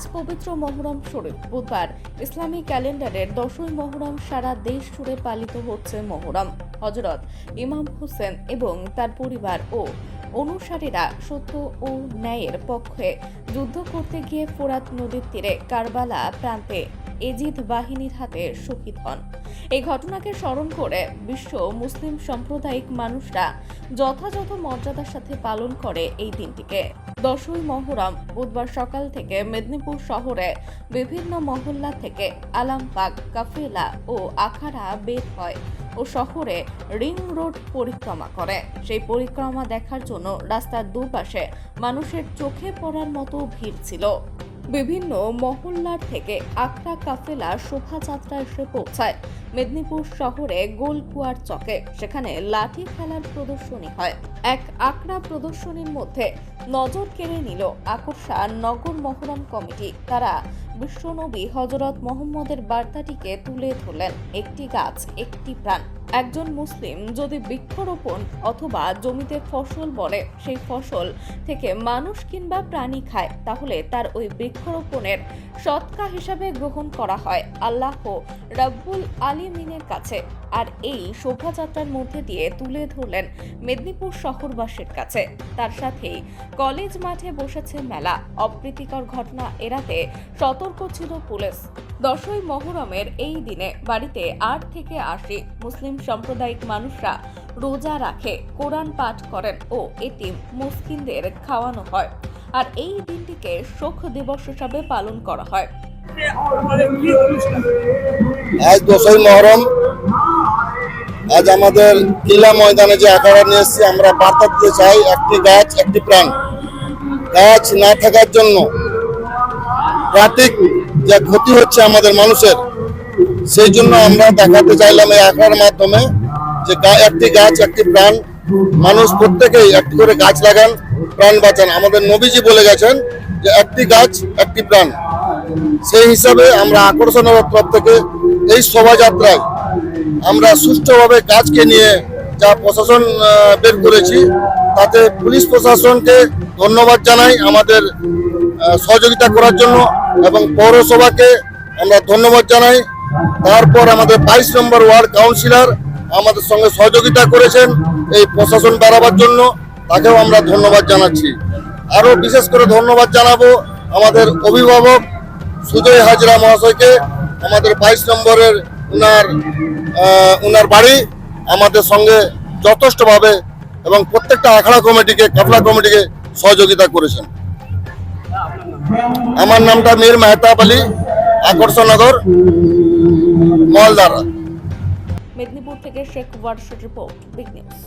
আজ পবিত্র মহরম শরীফ বুধবার ইসলামী ক্যালেন্ডারের দশই মহরম সারা দেশ জুড়ে পালিত হচ্ছে মহরম। হজরত ইমাম হোসেন এবং তার পরিবার ও অনুসারীরা সত্য ও ন্যায়ের পক্ষে যুদ্ধ করতে গিয়ে ফোরাত নদীর তীরে কারবালা প্রান্তে এজিদ বাহিনীর হাতে শহীদ হন। এই ঘটনাকে স্মরণ করে বিশ্ব মুসলিম সাম্প্রদায়িক মানুষরা যথাযথ মর্যাদার সাথে পালন করে এই দিনটিকে। দশই মহরম বুধবার সকাল থেকে মেদিনীপুর শহরে বিভিন্ন মহল্লা থেকে আলামবাগ, কাফেলা ও আখাড়া বের হয় ও শহরে রিং রোড পরিক্রমা করে। সেই পরিক্রমা দেখার জন্য রাস্তার দুপাশে মানুষের চোখে পড়ার মতো ভিড় ছিল। বিভিন্ন মহল্লার থেকে আকরা কাফেলা শোভাযাত্রা এসে পৌঁছায়। মেদিনীপুর শহরে গোলকুয়ার চকে, সেখানে লাঠি খেলার প্রদর্শনী হয়। এক আকড়া প্রদর্শনীর মধ্যে নজর কেড়ে নিল আকর্ষা নগর মহরম কমিটি। তারা বিশ্বনবী হজরত মোহাম্মদের বার্তাটিকে তুলে ধরলেন, একটি গাছ, একটি প্রাণ। একজন মুসলিম যদি বৃক্ষরোপণ অথবা জমিতে ফসল বলে, সেই ফসল থেকে মানুষ কিংবা প্রাণী খায়, তাহলে তার ওই বৃক্ষরোপণের সৎকা হিসাবে গ্রহণ করা হয় আল্লাহ রাব্বুল আলিমিনের কাছে। আর এই শোভাযাত্রার মধ্যে দিয়ে তুলে ধরলেন মেদিনীপুর শহরবাসীর কাছে। তার সাথেই কলেজ মাঠে বসেছে মেলা। অপ্রীতিকর ঘটনা এড়াতে সতর্ক ছিল পুলিশ। দশই মহরমের এই দিনে বাড়িতে আট থেকে আশি মুসলিম সাম্প্রদায়িক মানুষরা রোজা রাখে, কোরআন পাঠ করেন ও এটিম মুসকিনদের খাওয়ানো হয়। আর এই দিনটিকে শোক দিবস হিসাবে পালন করা হয়। আজ দশই মহরম। আজ আমাদের কিলা ময়দানে যে আকারা নিয়ে এসেছি, আমরা বার্তা দিতে চাই, একটি গাছ, একটি প্রাণ। গাছ না থাকার জন্য প্রাকৃতিক যে ক্ষতি হচ্ছে আমাদের মানুষের সেই জন্য আমরা দেখাতে চাইলাম এই আঁকার মাধ্যমে যে একটি গাছ, একটি প্রাণ, মানুষ প্রত্যেকেই একটি করে গাছ লাগান, প্রাণ বাঁচান। আমাদের নবীজি বলে গেছেন যে একটি গাছ, একটি প্রাণ। সেই হিসাবে আমরা আকর্ষণের তরফ থেকে এই শোভাযাত্রায় আমরা সুষ্ঠুভাবে কাজকে নিয়ে যা প্রশাসন বের করেছি, তাতে পুলিশ প্রশাসনকে ধন্যবাদ জানাই আমাদের সহযোগিতা করার জন্য এবং পৌরসভাকে আমরা ধন্যবাদ জানাই। তারপর আমাদের বাইশ নম্বর ওয়ার্ড কাউন্সিলর আমাদের সঙ্গে সহযোগিতা করেছেন এই প্রশাসন বাড়াবার জন্য। তাকেও আমরা ধন্যবাদ জানাচ্ছি। আরও বিশেষ করে ধন্যবাদ জানাব আমাদের অভিভাবক সুজয় হাজরা মহাশয়কে। আমাদের বাইশ নম্বরের উনার উনার বাড়ি আমাদের সঙ্গে যথেষ্টভাবে এবং প্রত্যেকটা আখড়া কমিটিকে, কাফলা কমিটিকে সহযোগিতা করেছেন। আমার নামটা মীর মেহতাব আলী, আকর্ষণনগর। মলদারা মেদিনীপুর থেকে Sheikh ward report big news.